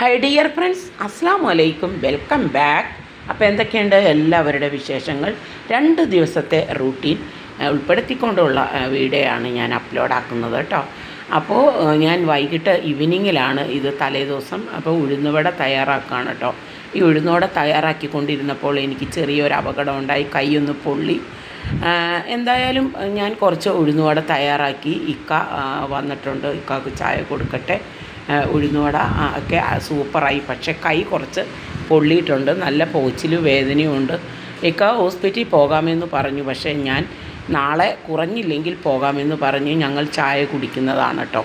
Hi dear friends അസ്സാം വലൈക്കും welcome back അപ്പോൾ എന്തൊക്കെയുണ്ട് എല്ലാവരുടെ വിശേഷങ്ങൾ? രണ്ട് ദിവസത്തെ റൂട്ടീൻ ഉൾപ്പെടുത്തിക്കൊണ്ടുള്ള വീഡിയോ ആണ് ഞാൻ അപ്ലോഡ് ആക്കുന്നത് കേട്ടോ. അപ്പോൾ ഞാൻ വൈകിട്ട് ഈവനിങ്ങിലാണ് ഇത് തലേദിവസം അപ്പോൾ ഉഴുന്നുവട തയ്യാറാക്കുകയാണ് കേട്ടോ. ഈ ഉഴുന്നുവട തയ്യാറാക്കിക്കൊണ്ടിരുന്നപ്പോൾ എനിക്ക് ചെറിയൊരു അപകടം ഉണ്ടായി. കൈയൊന്ന് പൊള്ളി. എന്തായാലും ഞാൻ കുറച്ച് ഉഴുന്നുവട തയ്യാറാക്കി ഇക്ക വന്നിട്ടുണ്ട്. ഇക്കാക്ക് ചായ കൊടുക്കട്ടെ. ഉഴുന്നുവട ഒക്കെ സൂപ്പറായി. പക്ഷേ കൈ കുറച്ച് പൊള്ളിയിട്ടുണ്ട്. നല്ല പോച്ചിലും വേദനയും ഉണ്ട്. ഇക്ക ഹോസ്പിറ്റലിൽ പോകാമെന്ന് പറഞ്ഞു. പക്ഷേ ഞാൻ നാളെ കുറഞ്ഞില്ലെങ്കിൽ പോകാമെന്ന് പറഞ്ഞ്. ഞങ്ങൾ ചായ കുടിക്കുന്നതാണ് കേട്ടോ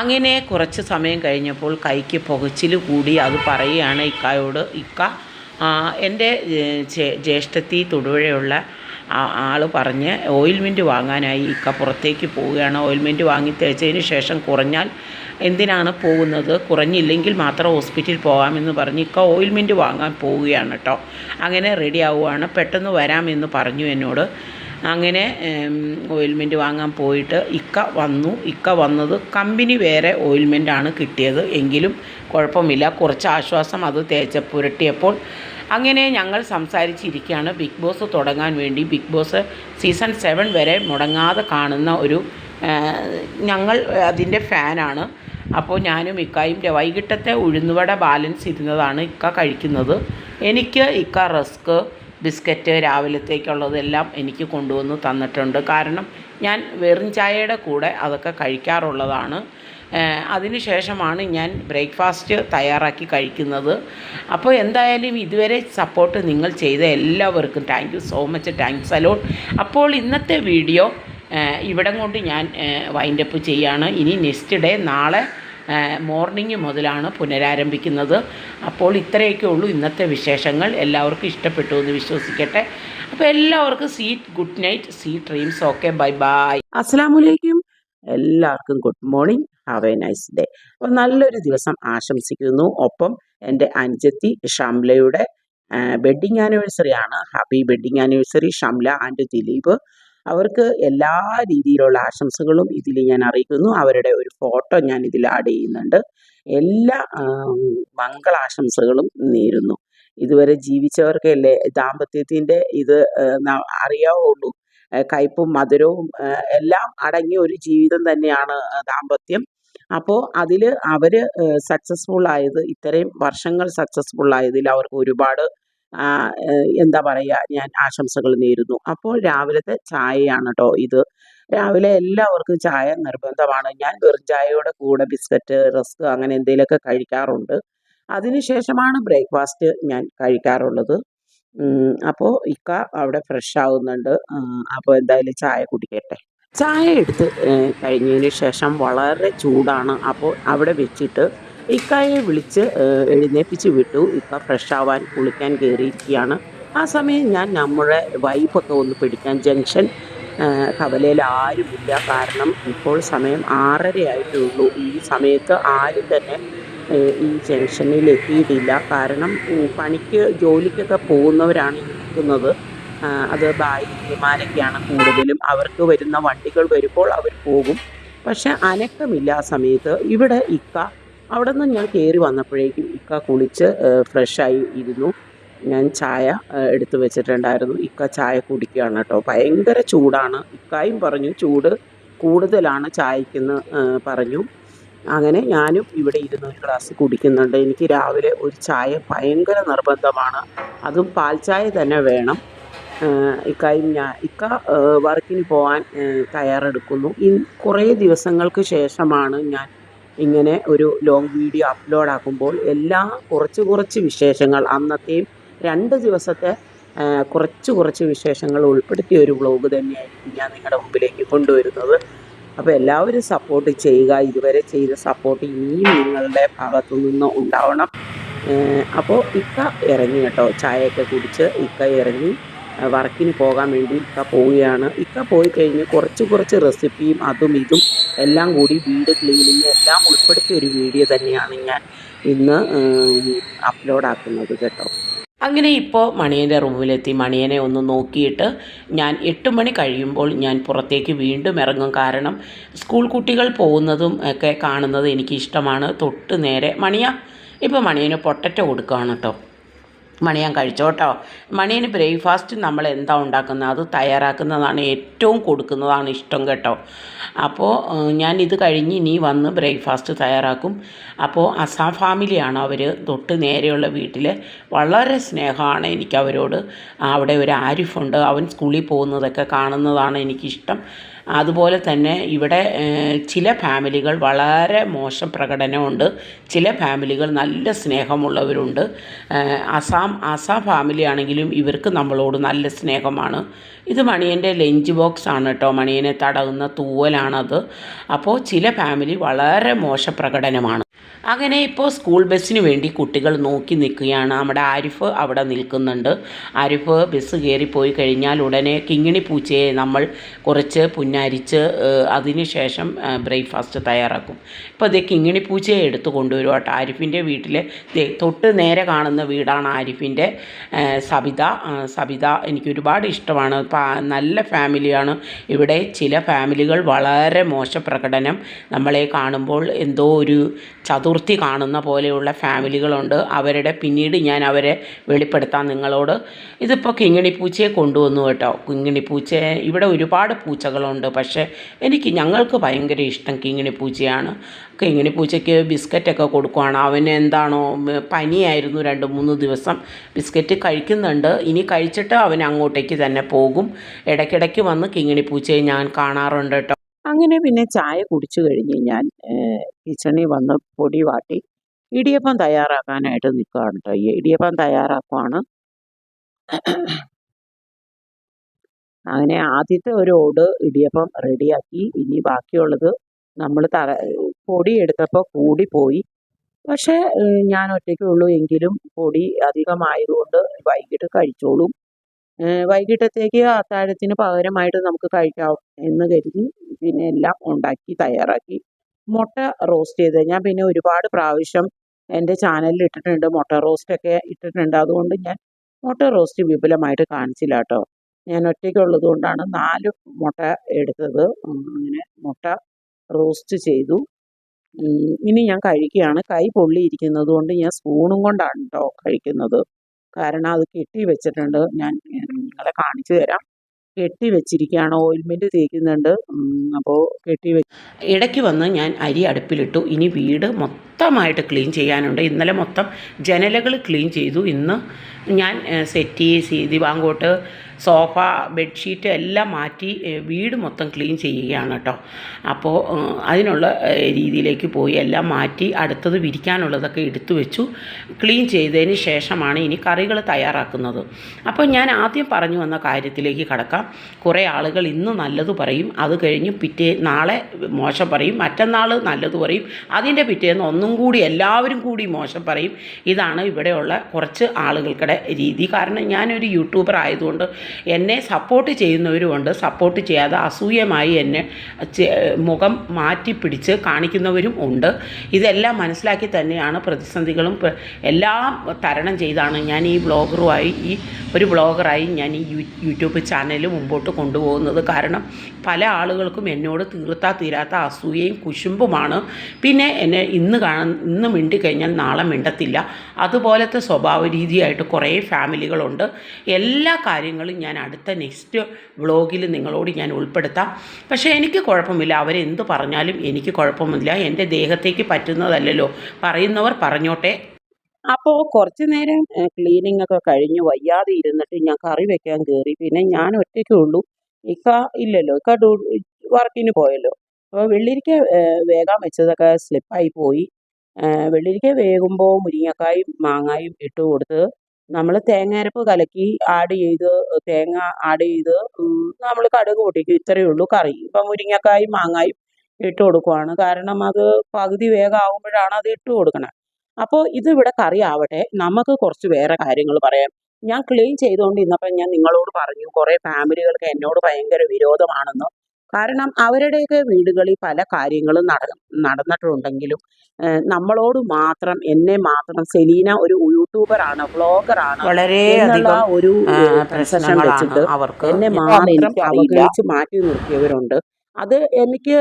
അങ്ങനെ കുറച്ച് സമയം കഴിഞ്ഞപ്പോൾ കൈക്ക് പുകച്ചിൽ കൂടി അത് പറയുകയാണ് ഇക്കായോട്. ഇക്ക എന്റെ ജ്യേഷ്ഠത്തി തൊടുപുഴയുള്ള ആൾ പറഞ്ഞ് ഓയിൽമെന്റ് വാങ്ങാനായി ഇക്ക പുറത്തേക്ക് പോവുകയാണ്. ഓയിൽമെന്റ് വാങ്ങി തേച്ചതിന് ശേഷം കുറഞ്ഞാൽ എന്തിനാണ് പോകുന്നത്? കുറഞ്ഞില്ലെങ്കിൽ മാത്രം ഹോസ്പിറ്റലിൽ പോകാമെന്ന് പറഞ്ഞ് ഇക്ക ഓയിൽമെന്റ് വാങ്ങാൻ പോവുകയാണ് കേട്ടോ അങ്ങനെ റെഡി ആവുകയാണ് പെട്ടെന്ന് വരാമെന്ന് പറഞ്ഞു എന്നോട്. അങ്ങനെ ഓയിൽമെന്റ് വാങ്ങാൻ പോയിട്ട് ഇക്ക വന്നു. ഇക്ക വന്നത് കമ്പനി വേറെ ഓയിൽമെന്റാണ് കിട്ടിയത്. എങ്കിലും കുഴപ്പമില്ല. കുറച്ച് ആശ്വാസം അത് തേച്ച പുരട്ടിയപ്പോൾ അങ്ങനെ ഞങ്ങൾ സംസാരിച്ചിരിക്കുകയാണ്. ബിഗ് ബോസ് തുടങ്ങാൻ വേണ്ടി. ബിഗ് ബോസ് സീസൺ സെവൻ വരെ മുടങ്ങാതെ കാണുന്ന ഒരു ഞങ്ങൾ അതിന്റെ ഫാനാണ് അപ്പോൾ ഞാനും ഇക്കായും വൈകിട്ടത്തെ ഉഴുന്നുവട ബാലൻസ് ഇരുന്നതാണ് ഇക്ക കഴിക്കുന്നത്. എനിക്ക് ഇക്ക റസ്ക് ബിസ്ക്കറ്റ് രാവിലത്തേക്കുള്ളതെല്ലാം എനിക്ക് കൊണ്ടുവന്ന് തന്നിട്ടുണ്ട്. കാരണം ഞാൻ വെറും ചായയുടെ കൂടെ അതൊക്കെ കഴിക്കാറുള്ളതാണ്. അതിനുശേഷമാണ് അതിന് ശേഷമാണ് ഞാൻ ബ്രേക്ക്ഫാസ്റ്റ് തയ്യാറാക്കി കഴിക്കുന്നത്. അപ്പോൾ എന്തായാലും ഇതുവരെ സപ്പോർട്ട് നിങ്ങൾ ചെയ്ത എല്ലാവർക്കും thank you so much thanks a lot അപ്പോൾ ഇന്നത്തെ വീഡിയോ ഇവിടം കൊണ്ട് ഞാൻ വൈൻഡപ്പ് ചെയ്യാണ്. ഇനി നെക്സ്റ്റ് ഡേ നാളെ മോർണിംഗ് മുതലാണ് പുനരാരംഭിക്കുന്നത്. അപ്പോൾ ഇത്രയൊക്കെ ഉള്ളൂ ഇന്നത്തെ വിശേഷങ്ങൾ. എല്ലാവർക്കും ഇഷ്ടപ്പെട്ടു എന്ന് വിശ്വസിക്കട്ടെ. അപ്പോൾ എല്ലാവർക്കും see good night sweet dreams. Okay bye bye. അസ്സാമലൈക്കും എല്ലാവർക്കും good morning. Have a nice day അപ്പോൾ നല്ലൊരു ദിവസം ആശംസിക്കുന്നു. ഒപ്പം എന്റെ അനുജത്തി ഷംലയുടെ വെഡ്ഡിങ് ആനിവേഴ്സറി ആണ്. Happy wedding anniversary Shamla and Dileep. അവർക്ക് എല്ലാ രീതിയിലുള്ള ആശംസകളും ഇതിൽ ഞാൻ അറിയിക്കുന്നു. അവരുടെ ഒരു ഫോട്ടോ ഞാൻ ഇതിൽ ആഡ് ചെയ്യുന്നുണ്ട്. എല്ലാ മംഗളാശംസകളും നേരുന്നു. ഇതുവരെ ജീവിച്ചവർക്കല്ലേ ദാമ്പത്യത്തിന്റെ ഇത് അറിയാവുള്ളൂ. കയ്പും മധുരവും എല്ലാം അടങ്ങിയ ഒരു ജീവിതം തന്നെയാണ് ദാമ്പത്യം. അപ്പോൾ അതിൽ അവർ സക്സസ്ഫുൾ ആയത് ഇത്രയും വർഷങ്ങൾ സക്സസ്ഫുൾ ആയതിൽ അവർക്ക് ഒരുപാട് എന്താ പറയുക ഞാൻ ആശംസകൾ നേരുന്നു. അപ്പോൾ രാവിലത്തെ ചായയാണ് കേട്ടോ ഇത്. രാവിലെ എല്ലാവർക്കും ചായ നിർബന്ധമാണ്. ഞാൻ വെറും ചായയുടെ കൂടെ ബിസ്ക്കറ്റ് റസ്ക് അങ്ങനെ എന്തെങ്കിലുമൊക്കെ കഴിക്കാറുണ്ട്. അതിനുശേഷമാണ് ബ്രേക്ക്ഫാസ്റ്റ് ഞാൻ കഴിക്കാറുള്ളത്. അപ്പോൾ ഇക്ക അവിടെ ഫ്രഷ് ആവുന്നുണ്ട്. അപ്പോൾ എന്തായാലും ചായ കുടിക്കട്ടെ. ചായ എടുത്ത് കഴിഞ്ഞതിന് ശേഷം വളരെ ചൂടാണ്. അപ്പോൾ അവിടെ വെച്ചിട്ട് ഇക്കായെ വിളിച്ച് എഴുന്നേപ്പിച്ച് വിട്ടു. ഇക്ക ഫ്രഷ് ആവാൻ കുളിക്കാൻ കയറിയിരിക്കുകയാണ് ആ സമയം ഞാൻ നമ്മുടെ വൈഫൊക്കെ ഒന്ന് പിടിക്കാൻ ജംഗ്ഷൻ കവലയിൽ ആരുമില്ല. കാരണം ഇപ്പോൾ സമയം ആറര ആയിട്ടുള്ളൂ ഈ സമയത്ത് ആരും തന്നെ ഈ ജംഗ്ഷനിൽ എത്തിയിട്ടില്ല. കാരണം പണിക്ക് ജോലിക്കൊക്കെ പോകുന്നവരാണ് ഇരിക്കുന്നത്. അത് ഭാര്യമാരൊക്കെയാണ് കൂടുതലും. അവർക്ക് വരുന്ന വണ്ടികൾ വരുമ്പോൾ അവർ പോകും. പക്ഷെ അനക്കമില്ല ആ സമയത്ത്. ഇവിടെ ഇക്ക അവിടെ നിന്ന് ഞാൻ കയറി വന്നപ്പോഴേക്കും ഇക്ക കുളിച്ച് ഫ്രഷായി ഇരുന്നു. ഞാൻ ചായ എടുത്തു വെച്ചിട്ടുണ്ടായിരുന്നു. ഇക്ക ചായ കുടിക്കുകയാണ് കേട്ടോ. ഭയങ്കര ചൂടാണ്. ഇക്കായും പറഞ്ഞു ചൂട് കൂടുതലാണ് ചായക്കെന്ന് പറഞ്ഞു. അങ്ങനെ ഞാനും ഇവിടെ ഇരുന്ന് ഒരു ഗ്ലാസ് കുടിക്കുന്നുണ്ട്. എനിക്ക് രാവിലെ ഒരു ചായ ഭയങ്കര നിർബന്ധമാണ്. അതും പാൽ ചായ തന്നെ വേണം. ഇക്കായും ഞാൻ ഇക്ക വർക്കിന് പോകാൻ തയ്യാറെടുക്കുന്നു. ഇൻ കുറേ ദിവസങ്ങൾക്ക് ശേഷമാണ് ഞാൻ ഇങ്ങനെ ഒരു ലോങ് വീഡിയോ അപ്ലോഡ് ആക്കുമ്പോൾ എല്ലാ കുറച്ച് കുറച്ച് വിശേഷങ്ങൾ അന്നത്തെയും രണ്ട് ദിവസത്തെ കുറച്ച് കുറച്ച് വിശേഷങ്ങൾ ഉൾപ്പെടുത്തിയ ഒരു വ്ളോഗ് തന്നെയായിരിക്കും ഞാൻ നിങ്ങളുടെ മുമ്പിലേക്ക് കൊണ്ടുവരുന്നത്. അപ്പോൾ എല്ലാവരും സപ്പോർട്ട് ചെയ്യുക. ഇതുവരെ ചെയ്ത സപ്പോർട്ട് ഇനിയും നിങ്ങളുടെ ഭാഗത്തു നിന്ന് ഉണ്ടാവണം അപ്പോൾ ഇക്ക ഇറങ്ങി കേട്ടോ. ചായയൊക്കെ കുടിച്ച് ഇക്ക ഇറങ്ങി. വർക്കിന് പോകാൻ വേണ്ടി ഇക്ക പോവുകയാണ്. ഇക്ക പോയി കഴിഞ്ഞ് കുറച്ച് കുറച്ച് റെസിപ്പിയും അതും ഇതും എല്ലാം കൂടി വീട് ക്ലീനിങ് എല്ലാം ഉൾപ്പെടുത്തിയ ഒരു വീഡിയോ തന്നെയാണ് ഞാൻ ഇന്ന് അപ്ലോഡ് ആക്കുന്നത് കേട്ടോ. അങ്ങനെ ഇപ്പോൾ മണിയന്റെ റൂമിലെത്തി മണിയനെ ഒന്ന് നോക്കിയിട്ട് ഞാൻ എട്ട് മണി കഴിയുമ്പോൾ ഞാൻ പുറത്തേക്ക് വീണ്ടും ഇറങ്ങും. കാരണം സ്കൂൾ കുട്ടികൾ പോകുന്നതും ഒക്കെ കാണുന്നത് എനിക്ക് ഇഷ്ടമാണ്. തൊട്ട് നേരെ മണിയ. ഇപ്പോൾ മണിയന് പൊട്ടറ്റ കൊടുക്കുകയാണ് കേട്ടോ. മണിയാൻ കഴിച്ചോട്ടോ മണിയന് ബ്രേക്ക്ഫാസ്റ്റ് നമ്മൾ എന്താ ഉണ്ടാക്കുന്നത്? അത് തയ്യാറാക്കുന്നതാണ് ഏറ്റവും കൊടുക്കുന്നതാണ് ഇഷ്ടം കേട്ടോ. അപ്പോൾ ഞാൻ ഇത് കഴിഞ്ഞ് ഇനി വന്ന് ബ്രേക്ക്ഫാസ്റ്റ് തയ്യാറാക്കും. അപ്പോൾ അസാം ഫാമിലിയാണ് അവർ തൊട്ട് നേരെയുള്ള വീട്ടിൽ വളരെ സ്നേഹമാണ് എനിക്ക് അവരോട്. അവിടെ ഒരു ആരിഫുണ്ട്. അവൻ സ്കൂളിൽ പോകുന്നതൊക്കെ കാണുന്നതാണ് എനിക്കിഷ്ടം. അതുപോലെ തന്നെ ഇവിടെ ചില ഫാമിലികൾ വളരെ മോശം പ്രകടനമുണ്ട്. ചില ഫാമിലികൾ നല്ല സ്നേഹമുള്ളവരുണ്ട്. അസാം അസാം ഫാമിലി ആണെങ്കിലും ഇവർക്ക് നമ്മളോട് നല്ല സ്നേഹമാണ്. ഇത് മണിയന്റെ ലഞ്ച് ബോക്സ് ആണ് കേട്ടോ. മണിയനെ തടവുന്ന തൂവലാണത്. അപ്പോൾ ചില ഫാമിലി വളരെ മോശ പ്രകടനമാണ്. അങ്ങനെ ഇപ്പോൾ സ്കൂൾ ബസ്സിന് വേണ്ടി കുട്ടികൾ നോക്കി നിൽക്കുകയാണ്. നമ്മുടെ ആരിഫ് അവിടെ നിൽക്കുന്നുണ്ട്. ആരിഫ് ബസ് കയറി പോയി കഴിഞ്ഞാൽ ഉടനെ കിങ്ങിണി പൂച്ചയെ നമ്മൾ കുറച്ച് പുന്നാരിച്ച് അതിന് ശേഷം ബ്രേക്ക്ഫാസ്റ്റ് തയ്യാറാക്കും. ഇപ്പോൾ അതേ കിങ്ങിണി പൂച്ചയെ എടുത്തു കൊണ്ടുവരും കേട്ടോ ആരിഫിന്റെ വീട്ടിൽ തൊട്ട് നേരെ കാണുന്ന വീടാണ് ആരിഫിന്റെ സബിത. സബിത എനിക്ക് ഒരുപാട് ഇഷ്ടമാണ്. നല്ല ഫാമിലിയാണ്. ഇവിടെ ചില ഫാമിലികൾ വളരെ മോശ പ്രകടനം നമ്മളെ കാണുമ്പോൾ എന്തോ ഒരു ചതുർത്ഥി കാണുന്ന പോലെയുള്ള ഫാമിലികളുണ്ട്. അവരുടെ പിന്നീട് ഞാൻ അവരെ വെളിപ്പെടുത്താം നിങ്ങളോട്. ഇതിപ്പോൾ കിങ്ങിണിപ്പൂച്ചയെ കൊണ്ടുവന്നു കേട്ടോ. കിങ്ങിണിപ്പൂച്ച ഇവിടെ ഒരുപാട് പൂച്ചകളുണ്ട്. പക്ഷേ എനിക്ക് ഞങ്ങൾക്ക് ഭയങ്കര ഇഷ്ടം കിങ്ങിണിപ്പൂച്ചയാണ്. കിങ്ങിണിപ്പൂച്ചയ്ക്ക് ബിസ്ക്കറ്റൊക്കെ കൊടുക്കുവാണ്. അവന് എന്താണോ പനിയായിരുന്നു രണ്ട് മൂന്ന് ദിവസം. ബിസ്ക്കറ്റ് കഴിക്കുന്നുണ്ട്. ഇനി കഴിച്ചിട്ട് അവൻ അങ്ങോട്ടേക്ക് തന്നെ പോകും. ഇടയ്ക്കിടയ്ക്ക് വന്ന് കിങ്ങിണിപ്പൂച്ചയെ ഞാൻ കാണാറുണ്ട് കേട്ടോ. അങ്ങനെ പിന്നെ ചായ കുടിച്ചു കഴിഞ്ഞ് ഞാൻ കിച്ചണിൽ വന്ന് പൊടി വാട്ടി ഇടിയപ്പം തയ്യാറാക്കാനായിട്ട് നിൽക്കുകയാണ് കേട്ടോ ഈ ഇടിയപ്പം തയ്യാറാക്കുവാണ്. അങ്ങനെ ആദ്യത്തെ ഒരു ഓട് ഇടിയപ്പം റെഡിയാക്കി. ഇനി ബാക്കിയുള്ളത് നമ്മൾ തറ പൊടി എടുത്തപ്പോൾ കൂടിപ്പോയി. പക്ഷേ ഞാൻ ഒറ്റയ്ക്കുള്ളൂ എങ്കിലും പൊടി അധികമായതുകൊണ്ട് വൈകിട്ട് കഴിച്ചോളും. വൈകിട്ടത്തേക്ക് അത്താഴത്തിന് പകരമായിട്ട് നമുക്ക് കഴിക്കാം എന്ന് കരുതി പിന്നെ എല്ലാം ഉണ്ടാക്കി തയ്യാറാക്കി. മുട്ട റോസ്റ്റ് ചെയ്ത്. ഞാൻ പിന്നെ ഒരുപാട് പ്രാവശ്യം എന്റെ ചാനലിൽ ഇട്ടിട്ടുണ്ട്. മുട്ട റോസ്റ്റൊക്കെ ഇട്ടിട്ടുണ്ട്. അതുകൊണ്ട് ഞാൻ മുട്ട റോസ്റ്റ് വിപുലമായിട്ട് കാണിച്ചില്ല കേട്ടോ. ഞാൻ ഒറ്റയ്ക്കുള്ളത് കൊണ്ടാണ് നാല് മുട്ട എടുത്തത്. അങ്ങനെ മുട്ട റോസ്റ്റ് ചെയ്തു. ഇനി ഞാൻ കഴിക്കുകയാണ്. കൈ പൊള്ളിയിരിക്കുന്നത് കൊണ്ട് ഞാൻ സ്പൂണും കൊണ്ടാണ് കേട്ടോ കഴിക്കുന്നത്. കാരണം അത് കെട്ടി വെച്ചിട്ടുണ്ട്. ഞാൻ നിങ്ങളെ കാണിച്ചു തരാം. കെട്ടി വെച്ചിരിക്കുകയാണ്. ഓയിൽമെന്റ് തേക്കുന്നുണ്ട്. അപ്പോൾ കെട്ടി വെച്ച് ഇടയ്ക്ക് വന്ന് ഞാൻ അരി അടുപ്പിലിട്ടു. ഇനി വീട് മൊത്തമായിട്ട് ക്ലീൻ ചെയ്യാനുണ്ട്. ഇന്നലെ മൊത്തം ജനലകൾ ക്ലീൻ ചെയ്തു. ഇന്ന് ഞാൻ സെറ്റി സീതി ബാങ്കോട്ട് സോഫ ബെഡ്ഷീറ്റ് എല്ലാം മാറ്റി വീട് മൊത്തം ക്ലീൻ ചെയ്യുകയാണ് കേട്ടോ. അപ്പോൾ അതിനുള്ള രീതിയിലേക്ക് പോയി എല്ലാം മാറ്റി അടുത്തത് വിരിക്കാനുള്ളതൊക്കെ എടുത്തു വെച്ചു. ക്ലീൻ ചെയ്തതിന് ശേഷമാണ് ഇനി കറികൾ തയ്യാറാക്കുന്നത്. അപ്പോൾ ഞാൻ ആദ്യം പറഞ്ഞു വന്ന കാര്യത്തിലേക്ക് കടക്കാം. കുറേ ആളുകൾ ഇന്ന് നല്ലത് പറയും അത് കഴിഞ്ഞ് പിറ്റേ നാളെ മോശം പറയും മറ്റന്നാൾ നല്ലത് പറയും അതിന്റെ പിറ്റേന്ന് ഒന്നും കൂടി എല്ലാവരും കൂടി മോശം പറയും. ഇതാണ് ഇവിടെയുള്ള കുറച്ച് ആളുകൾക്കിടെ രീതി. കാരണം ഞാനൊരു യൂട്യൂബർ ആയതുകൊണ്ട് എന്നെ സപ്പോർട്ട് ചെയ്യുന്നവരുമുണ്ട്. സപ്പോർട്ട് ചെയ്യാതെ അസൂയമായി എന്നെ മുഖം മാറ്റി പിടിച്ച് കാണിക്കുന്നവരും ഉണ്ട്. ഇതെല്ലാം മനസ്സിലാക്കി തന്നെയാണ് പ്രതിസന്ധികളും എല്ലാം തരണം ചെയ്താണ്. ഞാൻ ഈ ബ്ലോഗറുമായി ഈ ഒരു ബ്ലോഗറായി ഞാൻ ഈ യൂട്യൂബ് ചാനൽ മുമ്പോട്ട് കൊണ്ടുപോകുന്നത് കാരണം പല ആളുകൾക്കും എന്നോട് തീർത്താ തീരാത്ത അസൂയയും കുശുമ്പുമാണ്. പിന്നെ എന്നെ ഇന്ന് കാണാൻ ഇന്ന് മിണ്ടി കഴിഞ്ഞാൽ നാളെ മിണ്ടത്തില്ല. അതുപോലത്തെ സ്വഭാവ രീതിയായിട്ട് കുറേ ഫാമിലികളുണ്ട് എല്ലാ കാര്യങ്ങളും ഞാൻ അടുത്ത നെക്സ്റ്റ് വ്ളോഗിൽ നിങ്ങളോട് ഞാൻ ഉൾപ്പെടുത്താം. പക്ഷേ എനിക്ക് കുഴപ്പമില്ല. അവരെന്ത് പറഞ്ഞാലും എനിക്ക് കുഴപ്പമില്ല എന്റെ ദേഹത്തേക്ക് പറ്റുന്നതല്ലല്ലോ. പറയുന്നവർ പറഞ്ഞോട്ടെ. അപ്പോൾ കുറച്ച് നേരം ക്ലീനിങ് ഒക്കെ കഴിഞ്ഞ് വയ്യാതെ ഇരുന്നിട്ട് ഞാൻ കറി വെക്കാൻ കയറി പിന്നെ ഞാൻ ഒറ്റയ്ക്കേ ഉള്ളൂ. ഇക്ക ഇല്ലല്ലോ. ഇക്ക വർക്കിന് പോയല്ലോ. അപ്പോൾ വെള്ളിരിക്ക വേഗം വെച്ചതൊക്കെ സ്ലിപ്പായി പോയി. വെള്ളിരിക്ക വേകുമ്പോൾ മുരിങ്ങക്കായും മാങ്ങായും ഇട്ട് കൊടുത്ത് നമ്മൾ തേങ്ങ കലക്കി ആഡ് ചെയ്ത് തേങ്ങ ആഡ് ചെയ്ത് നമ്മൾ കടുക് പൊട്ടിക്കും ഇത്രയേ ഉള്ളൂ കറി. ഇപ്പം മുരിങ്ങക്കായും മാങ്ങായും ഇട്ട് കൊടുക്കുവാണ്. കാരണം അത് പകുതി വേഗമാകുമ്പോഴാണ് അത് ഇട്ട് കൊടുക്കണത് അപ്പോൾ ഇതിവിടെ കറി ആവട്ടെ. നമുക്ക് കുറച്ച് വേറെ കാര്യങ്ങൾ പറയാം. ഞാൻ ക്ലീൻ ചെയ്തുകൊണ്ട് ഇന്നപ്പം ഞാൻ നിങ്ങളോട് പറഞ്ഞു കുറേ ഫാമിലികൾക്ക് എന്നോട് ഭയങ്കര വിരോധമാണെന്ന് കാരണം അവരുടെയൊക്കെ വീടുകളിൽ പല കാര്യങ്ങളും നട നടന്നിട്ടുണ്ടെങ്കിലും നമ്മളോട് മാത്രം എന്നെ മാത്രം സെലീന ഒരു യൂട്യൂബറാണ് വ്ളോഗറാണ് ആണ് വളരെ ഒരു വെച്ചിട്ട് അവർക്ക്. എന്നെ മാത്രം അവഗണിച്ച് മാറ്റി നിർത്തിയവരുണ്ട്. അത് എനിക്ക്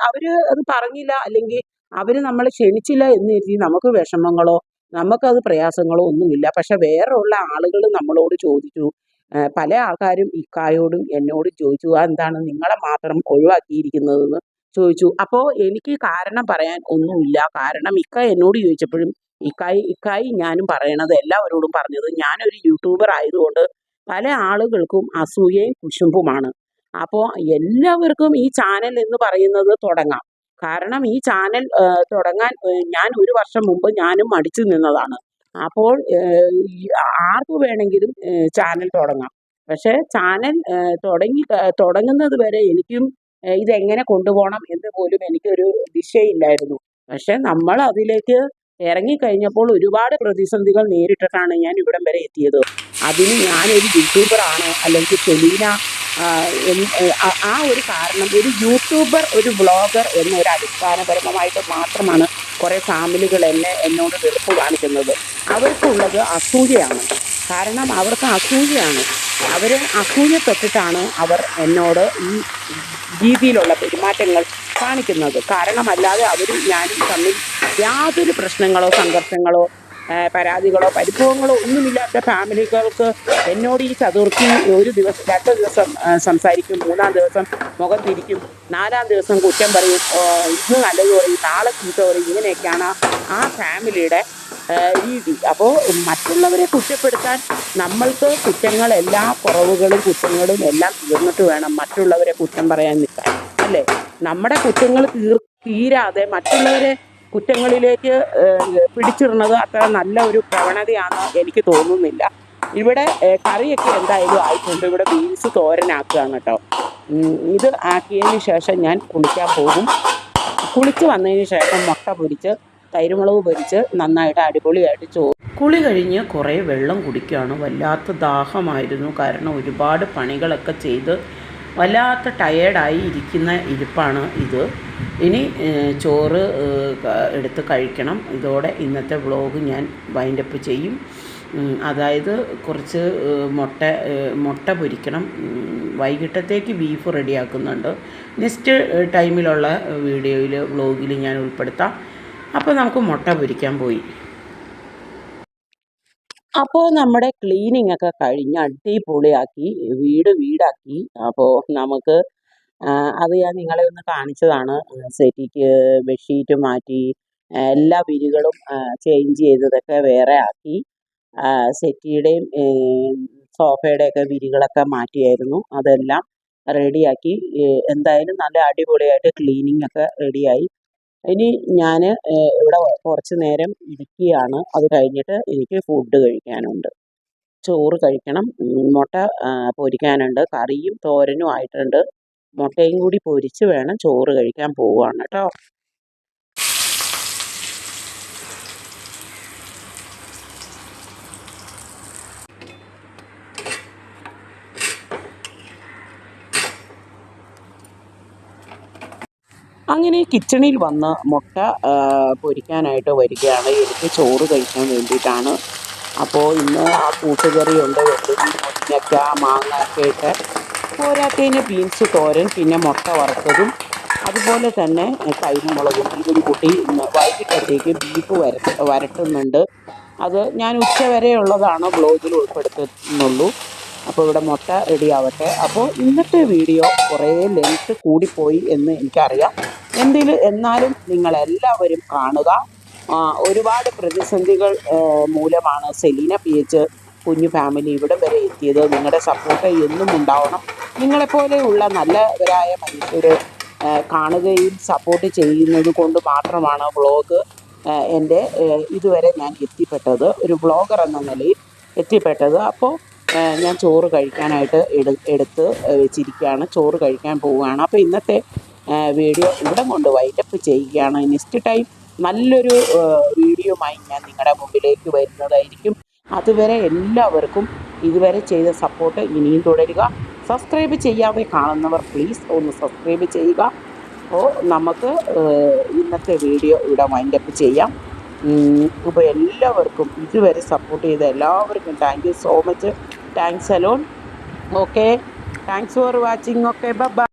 അവർ അത് പറഞ്ഞില്ല അല്ലെങ്കിൽ അവർ നമ്മളെ ക്ഷണിച്ചില്ല എന്ന് കരുതി നമുക്ക് വിഷമങ്ങളോ നമുക്കത് പ്രയാസങ്ങളോ ഒന്നുമില്ല. പക്ഷെ വേറെ ഉള്ള ആളുകൾ നമ്മളോട് ചോദിച്ചു പല ആൾക്കാരും ഇക്കായോടും എന്നോടും ചോദിച്ചു "ആ എന്താണ് നിങ്ങളെ മാത്രം ഒഴിവാക്കിയിരിക്കുന്നതെന്ന്? ചോദിച്ചു. അപ്പോൾ എനിക്ക് കാരണം പറയാൻ ഒന്നുമില്ല. കാരണം ഇക്ക എന്നോട് ചോദിച്ചപ്പോഴും ഇക്കായി ഇക്കായി ഞാനും പറയണത് എല്ലാവരോടും പറഞ്ഞത് ഞാനൊരു യൂട്യൂബർ ആയതുകൊണ്ട് പല ആളുകൾക്കും അസൂയയും കുശുമ്പുമാണ്. അപ്പോൾ എല്ലാവർക്കും ഈ ചാനൽ എന്ന് പറയുന്നത് തുടങ്ങാം. കാരണം ഈ ചാനൽ തുടങ്ങാൻ ഞാൻ ഒരു വർഷം മുമ്പ് ഞാനും മടിച്ചു നിന്നതാണ്. അപ്പോൾ ആർക്ക് വേണമെങ്കിലും ചാനൽ തുടങ്ങാം. പക്ഷേ ചാനൽ തുടങ്ങി തുടങ്ങുന്നത് വരെ എനിക്കും ഇതെങ്ങനെ കൊണ്ടുപോകണം എന്ന് പോലും എനിക്കൊരു ദിശയില്ലായിരുന്നു. പക്ഷെ നമ്മൾ അതിലേക്ക് ഇറങ്ങിക്കഴിഞ്ഞപ്പോൾ ഒരുപാട് പ്രതിസന്ധികൾ നേരിട്ടിട്ടാണ് ഞാൻ ഇവിടം വരെ എത്തിയത്. അതിന് ഞാനൊരു യൂട്യൂബറാണ് അല്ലെങ്കിൽ സെലീന ആ, ഒരു കാരണം ഒരു യൂട്യൂബർ ഒരു ബ്ലോഗർ എന്നൊരു അടിസ്ഥാനപരമായിട്ട് മാത്രമാണ് കുറേ ഫാമിലികൾ എന്നെ എന്നോട് വെറുപ്പ് കാണിക്കുന്നത്. അവർക്കുള്ളത് അസൂയയാണ്. കാരണം അവർക്ക് അസൂയയാണ്. അവർ അസൂയപ്പെട്ടിട്ടാണ് അവർ എന്നോട് ഈ രീതിയിലുള്ള പെരുമാറ്റങ്ങൾ കാണിക്കുന്നത്. കാരണമല്ലാതെ അവരും ഞാനും തമ്മിൽ യാതൊരു പ്രശ്നങ്ങളോ സംഘർഷങ്ങളോ പരാതികളോ പരിഭവങ്ങളോ ഒന്നുമില്ലാത്ത ഫാമിലികൾക്ക് എന്നോട് ഈ ചതുർത്ഥി ഒരു ദിവസം രണ്ട് ദിവസം സംസാരിക്കും മൂന്നാം ദിവസം മുഖം തിരിക്കും നാലാം ദിവസം കുറ്റം പറയും ഇന്ന് നല്ലത് പറയും നാളെ ചീത്ത പറയും ഇങ്ങനെയൊക്കെയാണ് ആ ഫാമിലിയുടെ രീതി. അപ്പോൾ മറ്റുള്ളവരെ കുറ്റപ്പെടുത്താൻ നമ്മൾക്ക് കുറ്റങ്ങൾ എല്ലാ കുറവുകളും കുറ്റങ്ങളും എല്ലാം തീർന്നിട്ട് വേണം മറ്റുള്ളവരെ കുറ്റം പറയാൻ നിൽക്കാൻ അല്ലേ? നമ്മുടെ കുറ്റങ്ങൾ തീർ തീരാതെ മറ്റുള്ളവരെ കുറ്റങ്ങളിലേക്ക് പിടിച്ചിടുന്നത് അത്ര നല്ല ഒരു പ്രവണതയാണെന്ന് എനിക്ക് തോന്നുന്നില്ല. ഇവിടെ കറിയൊക്കെ എന്തായാലും ആയിട്ടുണ്ട്. ഇവിടെ ബീൻസ് തോരനാക്കുകയാണ് കേട്ടോ. ഇത് ആക്കിയതിന് ശേഷം ഞാൻ കുളിക്കാൻ പോകും. കുളിച്ച് വന്നതിന് ശേഷം മുട്ട പൊരിച്ച് തൈരുമുളക് പൊരിച്ച് നന്നായിട്ട് അടിപൊളിയായിട്ട് ചോറ് കുളി കഴിഞ്ഞ് കുറേ വെള്ളം കുടിക്കുകയാണ്. വല്ലാത്ത ദാഹമായിരുന്നു. കാരണം ഒരുപാട് പണികളൊക്കെ ചെയ്ത് വല്ലാത്ത ടയേർഡായി ഇരിക്കുന്ന ഇരിപ്പാണ് ഇത്. ഇനി ചോറ് എടുത്ത് കഴിക്കണം. ഇതോടെ ഇന്നത്തെ വ്ളോഗ് ഞാൻ വൈൻഡപ്പ് ചെയ്യും. അതായത് കുറച്ച് മുട്ട മുട്ട പൊരിക്കണം. വൈകിട്ടത്തേക്ക് ബീഫ് റെഡിയാക്കുന്നുണ്ട്. നെക്സ്റ്റ് ടൈമിലുള്ള വീഡിയോയിൽ വ്ളോഗിൽ ഞാൻ ഉൾപ്പെടുത്താം. അപ്പോൾ നമുക്ക് മുട്ട പൊരിക്കാൻ പോയി. അപ്പോൾ നമ്മുടെ ക്ലീനിങ് ഒക്കെ കഴിഞ്ഞ് അടിപൊളിയാക്കി വീട് വീടാക്കി. അപ്പോൾ നമുക്ക് അത് ഞാൻ നിങ്ങളെ ഒന്ന് കാണിച്ചതാണ്. സെറ്റിക്ക് ബെഡ്ഷീറ്റ് മാറ്റി എല്ലാ വിരികളും ചേഞ്ച് ചെയ്തതൊക്കെ വേറെ ആക്കി. സെറ്റിയുടെയും സോഫയുടെയൊക്കെ വിരികളൊക്കെ മാറ്റിയായിരുന്നു. അതെല്ലാം റെഡിയാക്കി എന്തായാലും നല്ല അടിപൊളിയായിട്ട് ക്ലീനിങ് ഒക്കെ റെഡിയായി ഇനി ഞാൻ ഇവിടെ കുറച്ച് നേരം ഇരിക്കുകയാണ്. അത് കഴിഞ്ഞിട്ട് എനിക്ക് ഫുഡ് കഴിക്കാനുണ്ട്. ചോറ് കഴിക്കണം. മുട്ട പൊരിക്കാനുണ്ട്. കറിയും തോരനും ആയിട്ടുണ്ട്. മുട്ടയും കൂടി പൊരിച്ച് വേണം ചോറ് കഴിക്കാൻ പോവുകയാണ് കേട്ടോ. അങ്ങനെ കിച്ചണിൽ വന്ന് മുട്ട പൊരിക്കാനായിട്ട് വരികയാണ്. എനിക്ക് ചോറ് കഴിക്കാൻ വേണ്ടിയിട്ടാണ്. അപ്പോൾ ഇന്ന് ആ കൂട്ടുകറിയുണ്ട് മുരിങ്ങയ്ക്ക മാങ്ങ ഒക്കെ ഇട്ട് പോരാത്തതിന് ബീൻസ് തോരൻ പിന്നെ മുട്ട വറുത്തതും അതുപോലെ തന്നെ കൈമുളകും മുളകും ഇതും കൂട്ടി വൈകിട്ടത്തേക്ക് ബീഫ് വരട്ട് വരട്ടുന്നുണ്ട്. അത് ഞാൻ ഉച്ച വരെയുള്ളതാണ് ബ്ലോഗിൽ ഉൾപ്പെടുത്തുന്നുള്ളൂ. അപ്പോൾ ഇവിടെ മുട്ട റെഡി ആവട്ടെ. അപ്പോൾ ഇന്നത്തെ വീഡിയോ കുറേ ലെങ്ത് കൂടിപ്പോയി എന്ന് എനിക്കറിയാം. എന്തിൽ എന്നാലും നിങ്ങളെല്ലാവരും കാണുക. ഒരുപാട് പ്രതിസന്ധികൾ മൂലമാണ് സെലീന പി എച്ച് കുഞ്ഞു ഫാമിലി ഇവിടെ വരെ എത്തിയത്. നിങ്ങളുടെ സപ്പോർട്ട് എന്നും ഉണ്ടാവണം. നിങ്ങളെപ്പോലെയുള്ള നല്ലവരായ മനുഷ്യർ കാണുകയും സപ്പോർട്ട് ചെയ്യുന്നത് കൊണ്ട് മാത്രമാണ് വ്ളോഗ് എന്റെ ഇതുവരെ ഞാൻ എത്തിപ്പെട്ടത്. ഒരു വ്ളോഗർ എന്ന നിലയിൽ എത്തിപ്പെട്ടത്. അപ്പോൾ ഞാൻ ചോറ് കഴിക്കാനായിട്ട് എടു എടുത്ത് വെച്ചിരിക്കുകയാണ്. ചോറ് കഴിക്കാൻ പോവുകയാണ്. അപ്പോൾ ഇന്നത്തെ വീഡിയോ ഇവിടെ കൊണ്ട് വൈൻഡപ്പ് ചെയ്യുകയാണ്. നെക്സ്റ്റ് ടൈം നല്ലൊരു വീഡിയോമായി ഞാൻ നിങ്ങളുടെ മുമ്പിലേക്ക് വരുന്നതായിരിക്കും. അതുവരെ എല്ലാവർക്കും ഇതുവരെ ചെയ്ത സപ്പോർട്ട് ഇനിയും തുടരുക. സബ്സ്ക്രൈബ് ചെയ്യാതെ കാണുന്നവർ പ്ലീസ് ഒന്ന് സബ്സ്ക്രൈബ് ചെയ്യുക. അപ്പോൾ നമുക്ക് ഇന്നത്തെ വീഡിയോ ഇവിടെ വൈൻഡപ്പ് ചെയ്യാം. അപ്പോൾ എല്ലാവർക്കും ഇതുവരെ സപ്പോർട്ട് ചെയ്ത എല്ലാവർക്കും thank you so much thanks alone okay thanks for watching okay bye